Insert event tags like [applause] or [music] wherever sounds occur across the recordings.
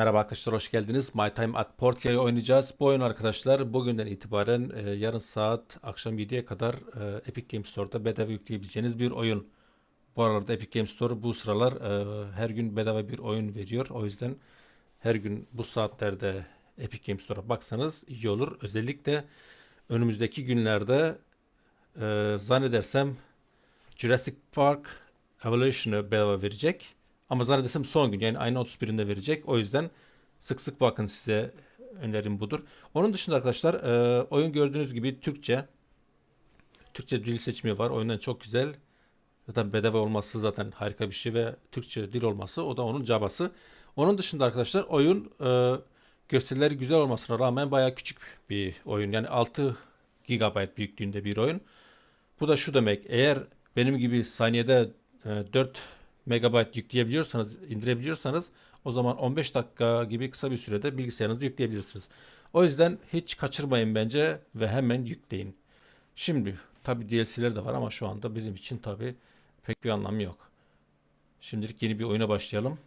Merhaba arkadaşlar hoş geldiniz. My Time at Portia'yı oynayacağız. Bu oyun arkadaşlar bugünden itibaren e, yarın saat akşam 7'ye kadar e, Epic Games Store'da bedava yükleyebileceğiniz bir oyun. Bu aralarda Epic Games Store bu sıralar e, her gün bedava bir oyun veriyor. O yüzden her gün bu saatlerde Epic Games Store'a baksanız iyi olur. Özellikle önümüzdeki günlerde e, zannedersem Jurassic Park Evolution'ı bedava verecek. Ama zannedersem son gün yani ayın 31'inde verecek. O yüzden sık sık bakın size önerim budur. Onun dışında arkadaşlar e, oyun gördüğünüz gibi Türkçe. Türkçe dil seçimi var. Oyundan çok güzel. Zaten bedava olması zaten harika bir şey ve Türkçe dil olması o da onun cabası. Onun dışında arkadaşlar oyun e, gösterileri güzel olmasına rağmen bayağı küçük bir oyun. Yani 6 GB büyüklüğünde bir oyun. Bu da şu demek. Eğer benim gibi saniyede e, 4 megabayt yükleyebiliyorsanız, indirebiliyorsanız o zaman 15 dakika gibi kısa bir sürede bilgisayarınızı yükleyebilirsiniz. O yüzden hiç kaçırmayın bence ve hemen yükleyin. Şimdi tabi DLC'ler de var ama şu anda bizim için tabi pek bir anlamı yok. Şimdilik yeni bir oyuna başlayalım.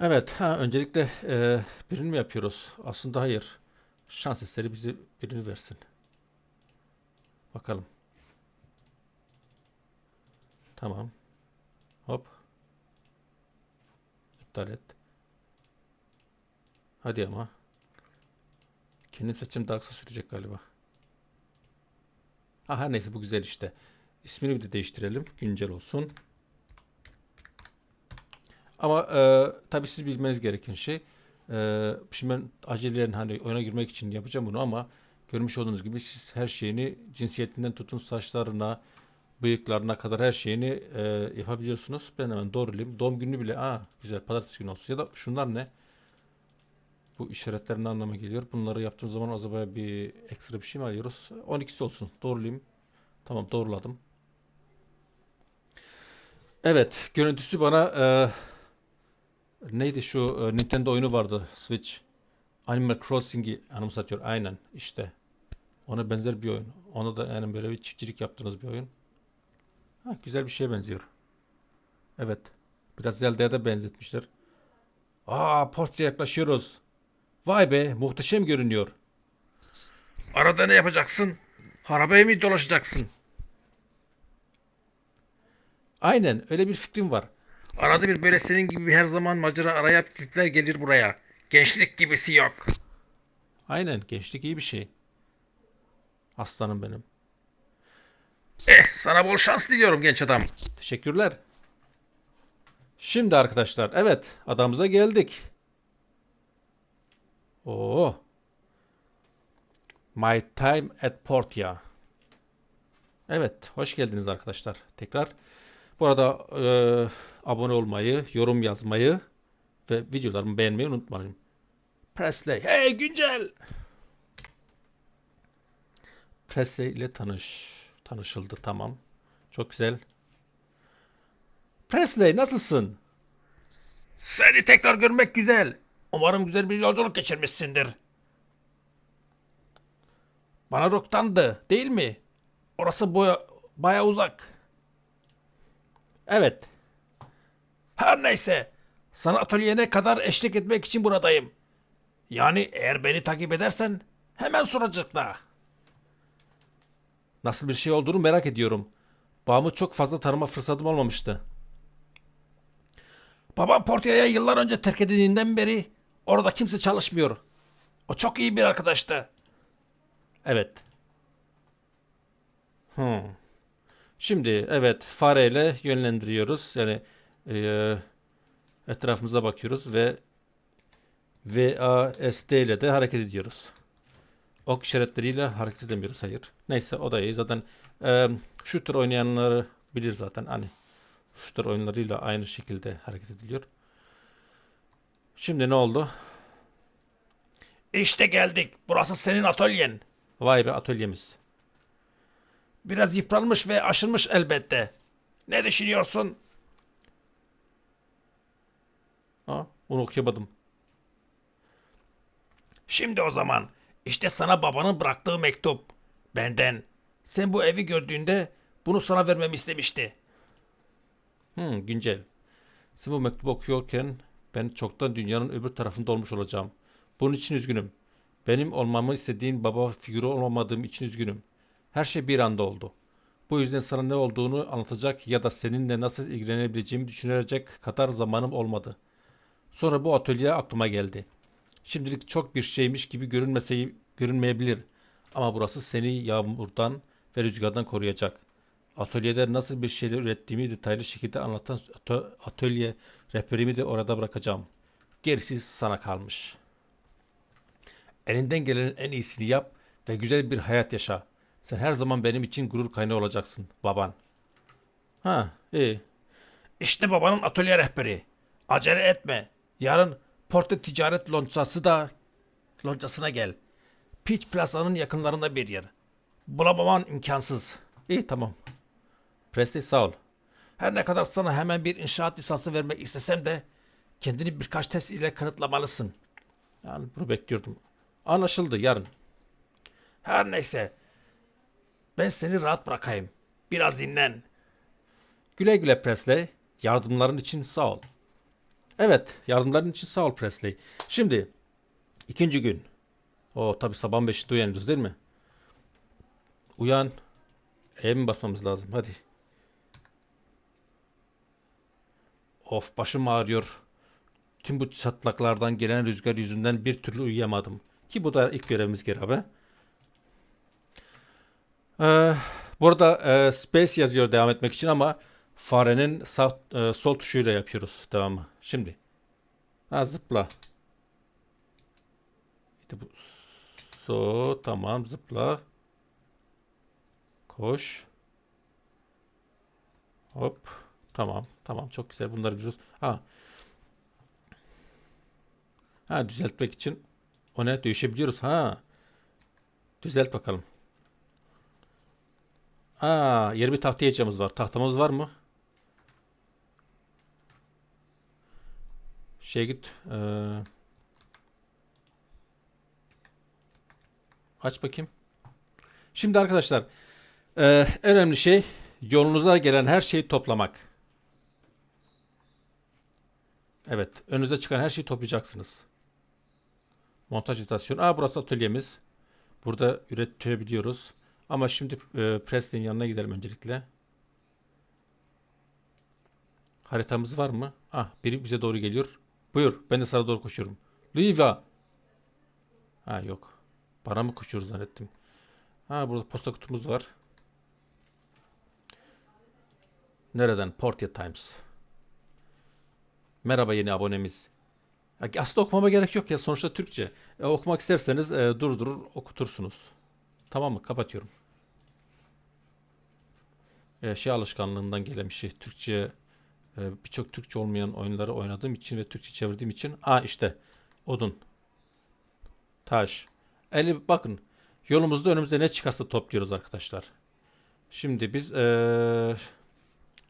Evet, ha, öncelikle e, birini mi yapıyoruz? Aslında hayır. Şans eseri bizi birini versin. Bakalım. Tamam. Hop. İptal et. Hadi ama. Kendim seçim daha kısa sürecek galiba. Ha her neyse bu güzel işte. İsmini bir de değiştirelim. Güncel olsun. Ama e, tabii siz bilmeniz gereken şey e, şimdi ben acelelerin hani oyuna girmek için yapacağım bunu ama görmüş olduğunuz gibi siz her şeyini cinsiyetinden tutun saçlarına bıyıklarına kadar her şeyini e, yapabiliyorsunuz. Ben hemen doğrulayayım. Doğum günü bile aa güzel pazartesi günü olsun. Ya da şunlar ne? Bu işaretler ne anlama geliyor? Bunları yaptığım zaman zaman bir ekstra bir şey mi alıyoruz? 12'si olsun. Doğrulayayım. Tamam doğruladım. Evet. Görüntüsü bana e, neydi şu e, Nintendo oyunu vardı Switch. Animal Crossing'i anımsatıyor. Aynen işte. Ona benzer bir oyun. Ona da yani böyle bir çiftçilik yaptığınız bir oyun. Ha, güzel bir şeye benziyor. Evet. Biraz Zelda'ya da benzetmişler. Aa Port'a yaklaşıyoruz. Vay be muhteşem görünüyor. Arada ne yapacaksın? Harabeye mi dolaşacaksın? Aynen öyle bir fikrim var. Arada bir böyle senin gibi her zaman macera arayıp tipler gelir buraya. Gençlik gibisi yok. Aynen gençlik iyi bir şey. Aslanım benim. Eh sana bol şans diliyorum genç adam. Teşekkürler. Şimdi arkadaşlar evet adamıza geldik. Oo. My time at Portia. Evet hoş geldiniz arkadaşlar tekrar. Bu arada e, abone olmayı, yorum yazmayı ve videolarımı beğenmeyi unutmayın. Presley. Hey güncel. Presley ile tanış. Tanışıldı tamam. Çok güzel. Presley nasılsın? Seni tekrar görmek güzel. Umarım güzel bir yolculuk geçirmişsindir. Bana roktandı değil mi? Orası boya, baya uzak. Evet. Her neyse. Sana atölyene kadar eşlik etmek için buradayım. Yani eğer beni takip edersen hemen soracakla. Nasıl bir şey olduğunu merak ediyorum. Bağımı çok fazla tanıma fırsatım olmamıştı. Babam Portia'ya yıllar önce terk edildiğinden beri orada kimse çalışmıyor. O çok iyi bir arkadaştı. Evet. Hmm. Şimdi evet fareyle yönlendiriyoruz. Yani e, etrafımıza bakıyoruz ve VASD ile de hareket ediyoruz. Ok işaretleriyle hareket edemiyoruz. Hayır. Neyse o da iyi. Zaten e, shooter oynayanları bilir zaten. Hani shooter oyunlarıyla aynı şekilde hareket ediliyor. Şimdi ne oldu? İşte geldik. Burası senin atölyen. Vay be atölyemiz. Biraz yıpranmış ve aşınmış elbette. Ne düşünüyorsun? Ha, onu okuyamadım. Şimdi o zaman işte sana babanın bıraktığı mektup. Benden. Sen bu evi gördüğünde bunu sana vermemi istemişti. Hmm, güncel. Sen bu mektubu okuyorken ben çoktan dünyanın öbür tarafında olmuş olacağım. Bunun için üzgünüm. Benim olmamı istediğin baba figürü olmamadığım için üzgünüm. Her şey bir anda oldu. Bu yüzden sana ne olduğunu anlatacak ya da seninle nasıl ilgilenebileceğimi düşünecek kadar zamanım olmadı. Sonra bu atölye aklıma geldi. Şimdilik çok bir şeymiş gibi görünmese, görünmeyebilir. Ama burası seni yağmurdan ve rüzgardan koruyacak. Atölyede nasıl bir şeyler ürettiğimi detaylı şekilde anlatan atölye rehberimi de orada bırakacağım. Gerisi sana kalmış. Elinden gelenin en iyisini yap ve güzel bir hayat yaşa. Sen her zaman benim için gurur kaynağı olacaksın baban. Ha iyi. İşte babanın atölye rehberi. Acele etme. Yarın Porto Ticaret Loncası da loncasına gel. Peach Plaza'nın yakınlarında bir yer. Bulamaman imkansız. İyi tamam. Presley sağ ol. Her ne kadar sana hemen bir inşaat lisansı vermek istesem de kendini birkaç test ile kanıtlamalısın. Yani bunu bekliyordum. Anlaşıldı yarın. Her neyse. Ben seni rahat bırakayım. Biraz dinlen. Güle güle Presley. Yardımların için sağ ol. Evet, yardımların için sağ ol Presley. Şimdi ikinci gün. O tabi sabah 5'te uyanıyoruz değil mi? Uyan. E'ye mi basmamız lazım? Hadi. Of başım ağrıyor. Tüm bu çatlaklardan gelen rüzgar yüzünden bir türlü uyuyamadım. Ki bu da ilk görevimiz gerabe. Ee, burada e, space yazıyor devam etmek için ama farenin sağ, e, sol tuşuyla yapıyoruz devamı. Şimdi. Ha zıpla. İşte bu so tamam zıpla. Koş. Hop. Tamam. Tamam. Çok güzel. Bunları biliyoruz. Ha. Ha düzeltmek için o ne? Değişebiliyoruz. Ha. Düzelt bakalım. Aa, yeni bir tahtaya ihtiyacımız var. Tahtamız var mı? Şey git. eee, aç bakayım. Şimdi arkadaşlar en önemli şey yolunuza gelen her şeyi toplamak. Evet. Önünüze çıkan her şeyi toplayacaksınız. Montaj istasyonu. Aa burası atölyemiz. Burada üretebiliyoruz. Ama şimdi e, Presley'in yanına gidelim öncelikle. Haritamız var mı? Ah biri bize doğru geliyor. Buyur ben de sana doğru koşuyorum. Liva. Ha yok. Bana mı koşuyoruz zannettim. Ha burada posta kutumuz var. Nereden? Portia Times. Merhaba yeni abonemiz. Aslında okumama gerek yok ya sonuçta Türkçe. E, okumak isterseniz e, durdurur okutursunuz. Tamam mı? Kapatıyorum. E, şey alışkanlığından gelen bir şey. Türkçe e, birçok Türkçe olmayan oyunları oynadığım için ve Türkçe çevirdiğim için. Aa işte odun. Taş. Eli bakın yolumuzda önümüzde ne çıkarsa topluyoruz arkadaşlar. Şimdi biz e,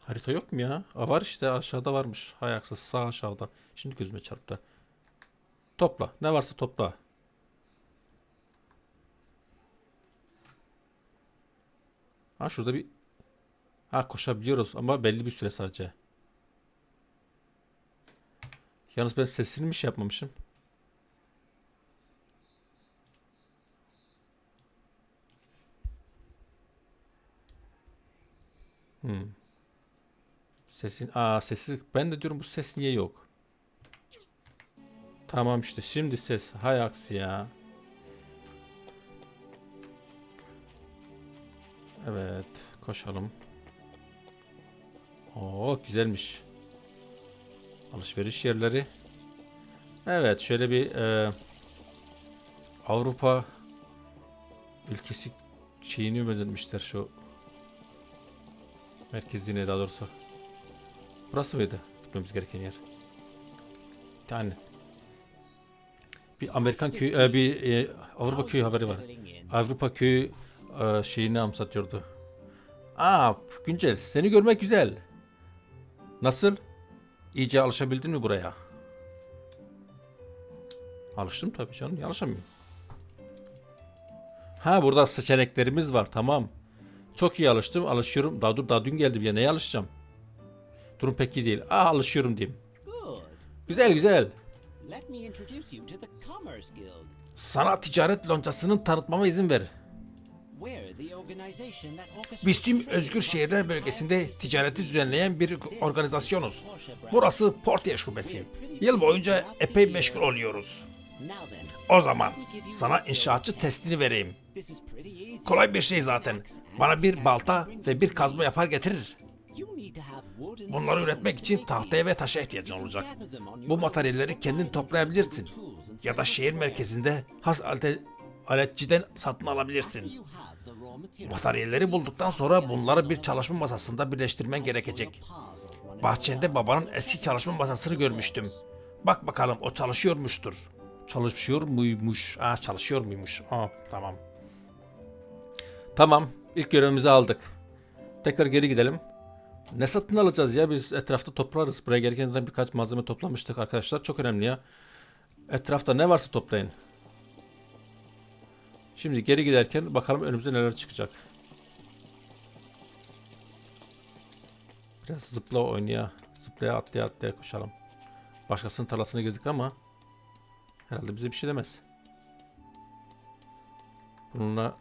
harita yok mu ya? Aa, var işte aşağıda varmış. Hay sağ aşağıda. Şimdi gözüme çarptı. Topla. Ne varsa topla. Ha şurada bir Ha koşabiliyoruz ama belli bir süre sadece. Yalnız ben sesini mi şey yapmamışım? Hmm. Sesin aa sesi ben de diyorum bu ses niye yok? Tamam işte şimdi ses hay aksi ya. Evet koşalım. Oo güzelmiş. Alışveriş yerleri. Evet şöyle bir e, Avrupa ülkesi şeyini özenmişler şu merkezliğine daha doğrusu. Burası mıydı? Gitmemiz gereken yer. Bir tane. Bir Amerikan köyü, e, bir e, Avrupa köyü haberi var. Avrupa köyü e, şeyini anımsatıyordu. Aa, Güncel, seni görmek güzel. Nasıl? İyice alışabildin mi buraya? Alıştım tabii canım, alışamıyorum? Ha burada seçeneklerimiz var, tamam. Çok iyi alıştım, alışıyorum. Daha dur, daha dün geldim ya, neye alışacağım? Durum pek iyi değil. Aa alışıyorum diyeyim. Güzel güzel. Sana ticaret loncasının tanıtmama izin ver. Biz tüm özgür şehirler bölgesinde ticareti düzenleyen bir organizasyonuz. Burası Portia şubesi. Yıl boyunca epey meşgul oluyoruz. O zaman sana inşaatçı testini vereyim. Kolay bir şey zaten. Bana bir balta ve bir kazma yapar getirir. Bunları üretmek için tahtaya ve taşa ihtiyacın olacak. Bu materyalleri kendin toplayabilirsin. Ya da şehir merkezinde has alet, aletçiden satın alabilirsin. Materyalleri bulduktan sonra bunları bir çalışma masasında birleştirmen gerekecek. Bahçende babanın eski çalışma masasını görmüştüm. Bak bakalım o çalışıyormuştur. Çalışıyor muymuş? Aa çalışıyor muymuş? Aa tamam. Tamam. ilk görevimizi aldık. Tekrar geri gidelim. Ne satın alacağız ya? Biz etrafta toplarız. Buraya gelirken birkaç malzeme toplamıştık arkadaşlar. Çok önemli ya. Etrafta ne varsa toplayın. Şimdi geri giderken bakalım önümüze neler çıkacak. Biraz zıpla oynaya, zıplaya atlaya atlaya koşalım. Başkasının tarlasına girdik ama herhalde bize bir şey demez. Bununla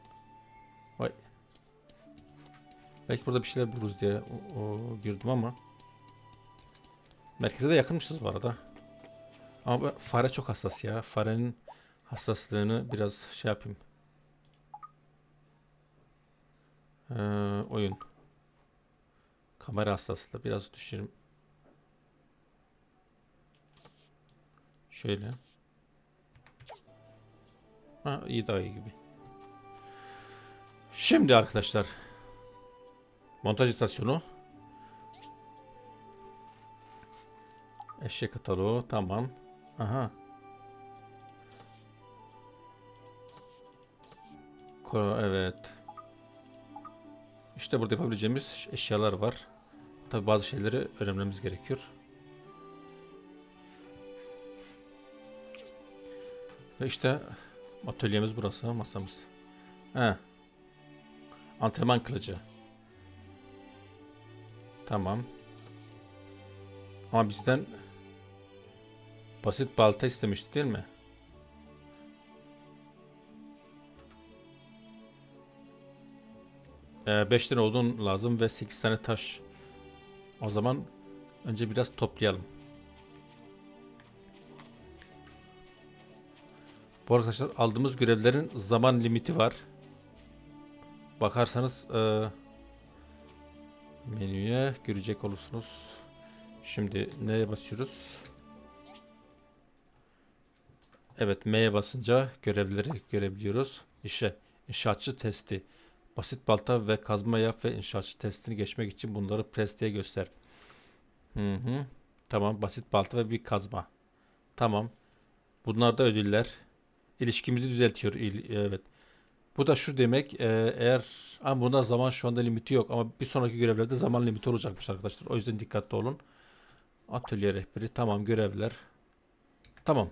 vay. Belki burada bir şeyler buluruz diye o, o girdim ama merkeze de yakınmışız bu arada. Ama fare çok hassas ya. Farenin hassaslığını biraz şey yapayım. Ee, oyun. Kamera hassaslığı biraz düşürüm. Şöyle. Ha iyi daha iyi gibi. Şimdi arkadaşlar. Montaj istasyonu. Eşek kataloğu tamam. Aha. Evet. İşte burada yapabileceğimiz eşyalar var. Tabi bazı şeyleri öğrenmemiz gerekiyor. Ve işte atölyemiz burası, masamız. He. Antrenman kılıcı. Tamam. Ama bizden basit balta istemişti değil mi? Ee, 5 tane odun lazım ve 8 tane taş. O zaman önce biraz toplayalım. Bu arkadaşlar aldığımız görevlerin zaman limiti var. Bakarsanız e, menüye görecek olursunuz. Şimdi neye basıyoruz? Evet M'ye basınca görevleri görebiliyoruz. İşe inşaatçı testi. Basit balta ve kazma yap ve inşaatçı testini geçmek için bunları press diye göster. Hı hı. Tamam basit balta ve bir kazma. Tamam. Bunlar da ödüller. İlişkimizi düzeltiyor. Evet. Bu da şu demek e, eğer ama bunda zaman şu anda limiti yok ama bir sonraki görevlerde zaman limiti olacakmış arkadaşlar. O yüzden dikkatli olun. Atölye rehberi tamam görevler. Tamam.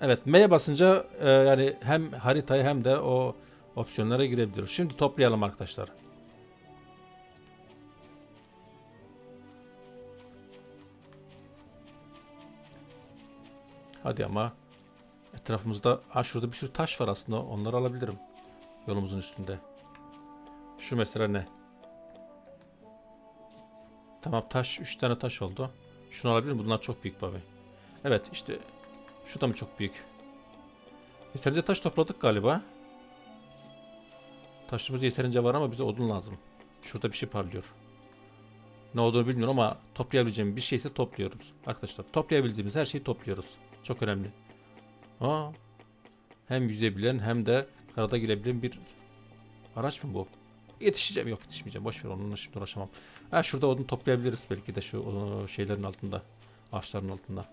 Evet M'ye basınca e, yani hem haritayı hem de o opsiyonlara girebiliyoruz. Şimdi toplayalım arkadaşlar. Hadi ama etrafımızda ha şurada bir sürü taş var aslında. Onları alabilirim. Yolumuzun üstünde. Şu mesela ne? Tamam taş 3 tane taş oldu. Şunu alabilirim. Bunlar çok büyük babi. Evet işte şu da mı çok büyük? Yeterince taş topladık galiba. Taşımız yeterince var ama bize odun lazım. Şurada bir şey parlıyor. Ne olduğunu bilmiyorum ama toplayabileceğim bir şeyse topluyoruz. Arkadaşlar toplayabildiğimiz her şeyi topluyoruz. Çok önemli. Aa, hem yüzebilen hem de karada girebilen bir araç mı bu? Yetişeceğim yok yetişmeyeceğim. Boş ver onunla şimdi uğraşamam. Ha şurada odun toplayabiliriz belki de şu şeylerin altında. Ağaçların altında.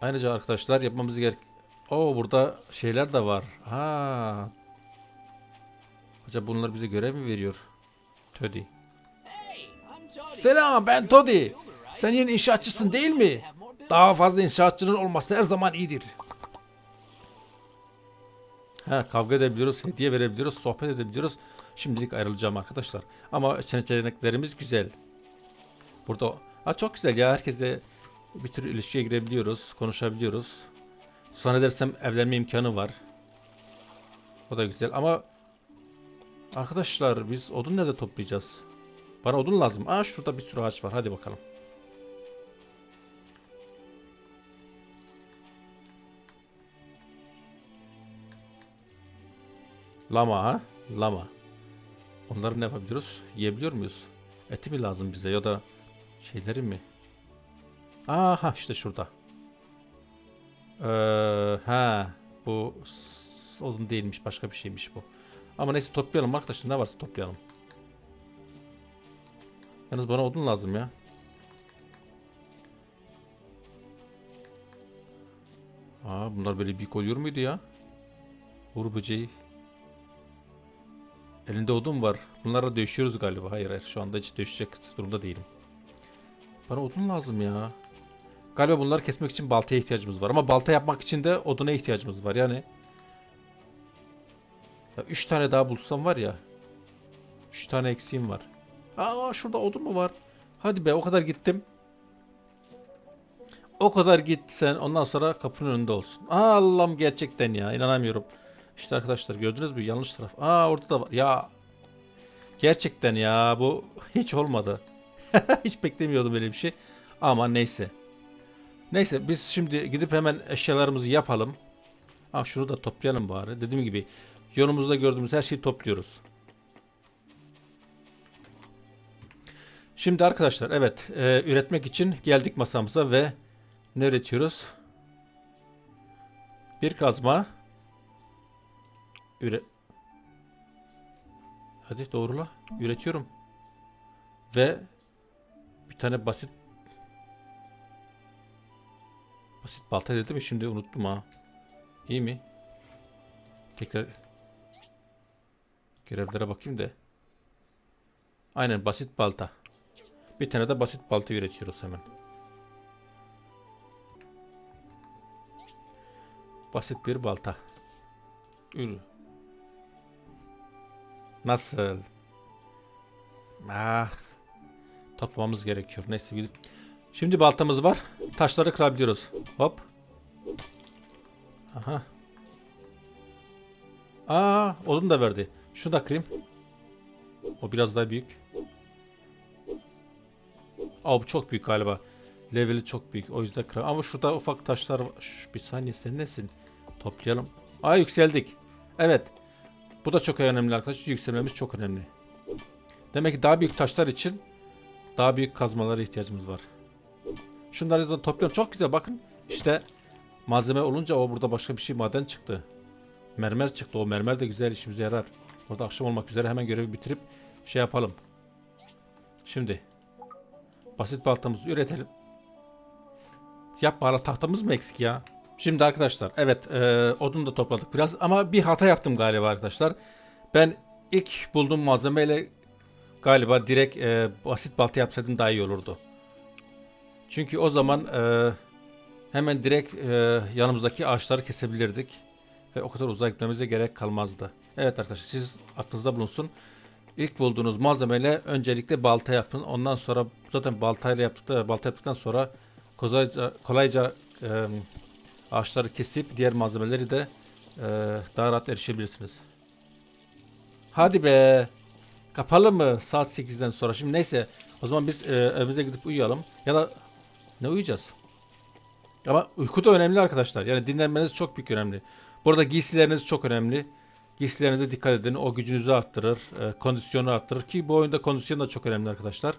Ayrıca arkadaşlar yapmamız gerek... Oo burada şeyler de var. Ha. Acaba bunlar bize görev mi veriyor? Toddy. Selam ben Toddy. Sen yeni inşaatçısın değil mi? Daha fazla inşaatçının olması her zaman iyidir. He, kavga edebiliyoruz, hediye verebiliyoruz, sohbet edebiliyoruz. Şimdilik ayrılacağım arkadaşlar. Ama seçeneklerimiz güzel. Burada ha, çok güzel ya. Herkesle bir tür ilişkiye girebiliyoruz, konuşabiliyoruz. Sonra dersem evlenme imkanı var. O da güzel ama arkadaşlar biz odun nerede toplayacağız? Bana odun lazım. Aa şurada bir sürü ağaç var. Hadi bakalım. Lama ha? Lama. Onları ne yapabiliyoruz? Yiyebiliyor muyuz? Eti mi lazım bize ya da şeyleri mi? Aha işte şurada. Ee, ha bu odun değilmiş başka bir şeymiş bu. Ama neyse toplayalım arkadaşlar ne varsa toplayalım. Yalnız bana odun lazım ya. Aa bunlar böyle büyük oluyor muydu ya? Uğur böceği. Elinde odun var. Bunlarla dövüşüyoruz galiba. Hayır hayır şu anda hiç dövüşecek durumda değilim. Bana odun lazım ya. Galiba bunları kesmek için baltaya ihtiyacımız var. Ama balta yapmak için de oduna ihtiyacımız var. Yani ya üç tane daha bulsam var ya. Üç tane eksiğim var. Aa şurada odun mu var? Hadi be o kadar gittim. O kadar git sen ondan sonra kapının önünde olsun. Allah'ım gerçekten ya inanamıyorum. İşte arkadaşlar gördünüz mü yanlış taraf. Aa orada da var. Ya gerçekten ya bu hiç olmadı. [laughs] hiç beklemiyordum böyle bir şey. Ama neyse. Neyse biz şimdi gidip hemen eşyalarımızı yapalım. Ah şunu da toplayalım bari. Dediğim gibi yolumuzda gördüğümüz her şeyi topluyoruz. Şimdi arkadaşlar evet e, üretmek için geldik masamıza ve ne üretiyoruz? Bir kazma. Üre... Hadi doğrula. Üretiyorum. Ve bir tane basit basit balta dedi mi? Şimdi unuttum ha. İyi mi? Tekrar görevlere bakayım da. Aynen basit balta. Bir tane de basit balta üretiyoruz hemen. Basit bir balta. Ürü. Nasıl? Ah. Toplamamız gerekiyor. Neyse gidip. Şimdi baltamız var. Taşları kırabiliyoruz. Hop. Aha. Aa, odun da verdi. Şunu da kırayım. O biraz daha büyük. Aa çok büyük galiba. Leveli çok büyük. O yüzden kırar. Ama şurada ufak taşlar var. Şş, bir saniye sen nesin? Toplayalım. Aa yükseldik. Evet. Bu da çok önemli arkadaşlar. Yükselmemiz çok önemli. Demek ki daha büyük taşlar için daha büyük kazmalara ihtiyacımız var. Şunları da topluyorum. Çok güzel bakın. İşte malzeme olunca o burada başka bir şey maden çıktı. Mermer çıktı. O mermer de güzel işimize yarar. Orada akşam olmak üzere hemen görevi bitirip şey yapalım. Şimdi basit baltamızı üretelim. Yapma hala tahtamız mı eksik ya? Şimdi arkadaşlar evet e, odun da topladık biraz ama bir hata yaptım galiba arkadaşlar. Ben ilk bulduğum malzemeyle galiba direkt e, basit balta yapsaydım daha iyi olurdu. Çünkü o zaman e, hemen direkt e, yanımızdaki ağaçları kesebilirdik. Ve o kadar uzağa gitmemize gerek kalmazdı. Evet arkadaşlar siz aklınızda bulunsun. İlk bulduğunuz malzemeyle öncelikle balta yapın. Ondan sonra zaten baltayla yaptıkta balta yaptıktan sonra kolayca, kolayca e, ağaçları kesip diğer malzemeleri de e, daha rahat erişebilirsiniz. Hadi be. Kapalı mı saat 8'den sonra? Şimdi neyse o zaman biz e, evimize gidip uyuyalım. Ya da ne uyuyacağız? Ama uyku da önemli arkadaşlar. Yani dinlenmeniz çok büyük önemli. Burada giysileriniz çok önemli. Giysilerinize dikkat edin. O gücünüzü arttırır. E, kondisyonu arttırır. Ki bu oyunda kondisyon da çok önemli arkadaşlar.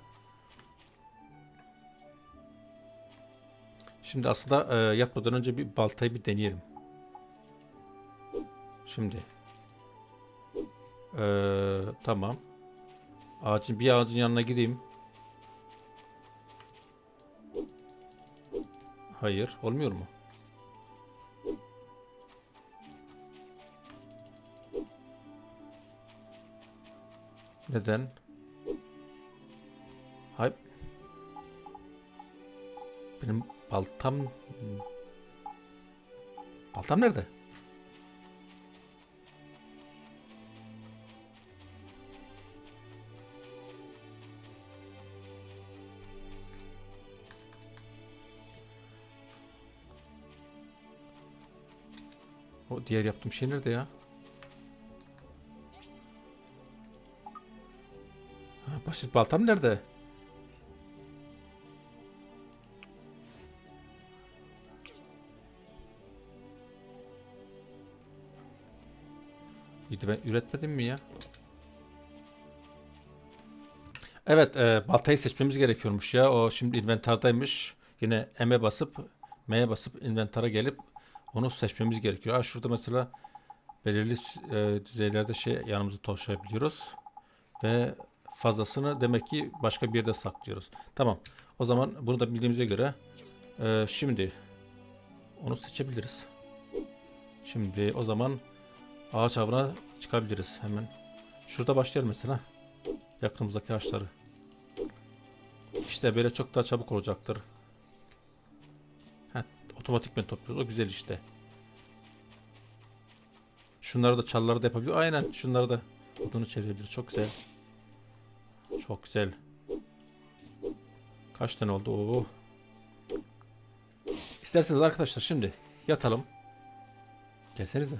Şimdi aslında e, yatmadan önce bir baltayı bir deneyelim. Şimdi. E, tamam. Ağacın bir ağacın yanına gideyim. Hayır, olmuyor mu? Neden? Hayır. Benim baltam... Baltam nerede? O diğer yaptığım şey nerede ya? Basit baltam nerede? İyiydi ben üretmedim mi ya? Evet, e, baltayı seçmemiz gerekiyormuş ya. O şimdi inventardaymış. Yine M'e basıp M'ye basıp inventara gelip onu seçmemiz gerekiyor. Ha, şurada mesela belirli e, düzeylerde şey yanımıza taşıyabiliyoruz. Ve fazlasını demek ki başka bir yerde saklıyoruz. Tamam. O zaman bunu da bildiğimize göre e, şimdi onu seçebiliriz. Şimdi o zaman ağaç avına çıkabiliriz hemen. Şurada başlayalım mesela. Yakınımızdaki ağaçları. İşte böyle çok daha çabuk olacaktır. Heh, otomatikmen topluyoruz. O güzel işte. Şunları da çalları da yapabiliyor. Aynen şunları da odunu çevirebiliriz. Çok güzel. Çok güzel. Kaç tane oldu? Oo. İsterseniz arkadaşlar şimdi yatalım. Gelsenize.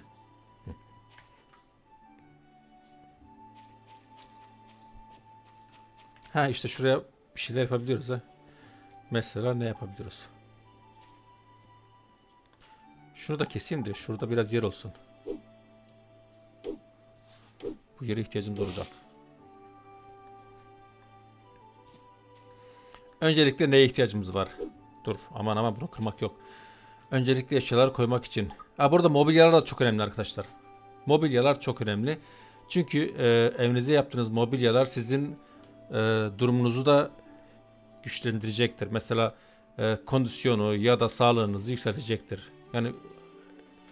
Ha işte şuraya bir şeyler yapabiliyoruz ha. Mesela ne yapabiliyoruz? Şunu da keseyim de şurada biraz yer olsun. Bu yere ihtiyacımız olacak. Öncelikle neye ihtiyacımız var? Dur aman aman bunu kırmak yok. Öncelikle eşyalar koymak için. Ha burada mobilyalar da çok önemli arkadaşlar. Mobilyalar çok önemli. Çünkü e, evinizde yaptığınız mobilyalar sizin e, durumunuzu da güçlendirecektir. Mesela e, kondisyonu ya da sağlığınızı yükseltecektir. Yani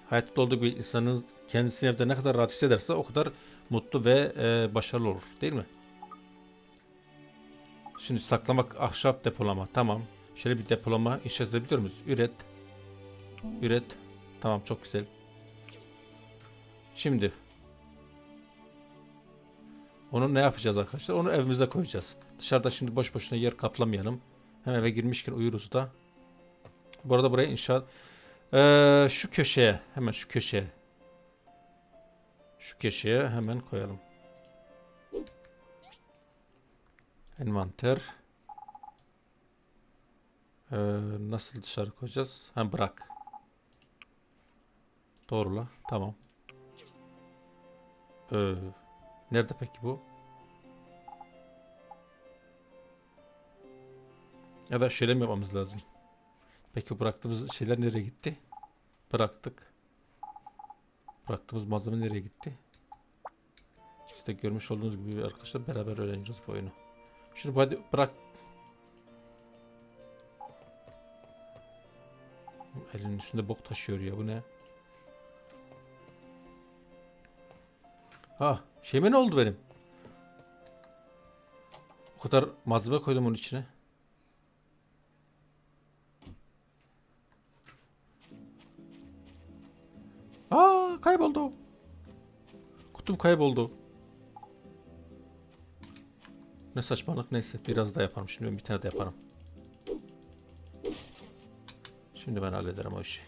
hayatta olduğu bir insanın kendisini evde ne kadar rahat hissederse o kadar mutlu ve e, başarılı olur. Değil mi? Şimdi saklamak, ahşap depolama. Tamam. Şöyle bir depolama inşa edebiliyor muyuz? Üret. Üret. Tamam çok güzel. Şimdi onu ne yapacağız arkadaşlar? Onu evimize koyacağız. Dışarıda şimdi boş boşuna yer kaplamayalım. Hem eve girmişken uyuruz da. Bu arada buraya inşaat Ee, şu köşeye hemen şu köşeye şu köşeye hemen koyalım. Envanter. Ee, nasıl dışarı koyacağız? Ha bırak. Doğrula. Tamam. Ee, nerede peki bu? Ya da şöyle mi yapmamız lazım? Peki bıraktığımız şeyler nereye gitti? Bıraktık. Bıraktığımız malzeme nereye gitti? İşte görmüş olduğunuz gibi arkadaşlar beraber öğreneceğiz bu oyunu. Şunu hadi bırak. Elinin üstünde bok taşıyor ya bu ne? Ah şeyime ne oldu benim? O kadar malzeme koydum onun içine. Aa kayboldu. Kutum kayboldu. Ne saçmalık neyse biraz daha yaparım. Şimdi ben bir tane de yaparım. Şimdi ben hallederim o işi.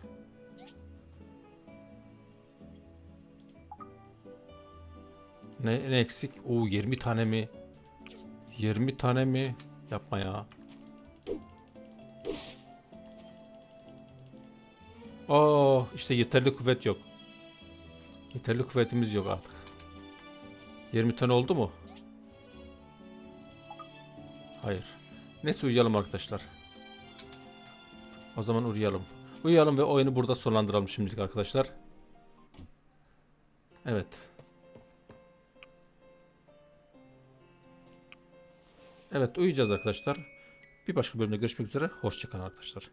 Ne, ne eksik? Oo 20 tane mi? 20 tane mi? Yapma ya. Oh işte yeterli kuvvet yok. Yeterli kuvvetimiz yok artık. 20 tane oldu mu? Hayır. Neyse uyuyalım arkadaşlar. O zaman uyuyalım. Uyuyalım ve oyunu burada sonlandıralım şimdilik arkadaşlar. Evet. Evet uyuyacağız arkadaşlar. Bir başka bölümde görüşmek üzere. Hoşçakalın arkadaşlar.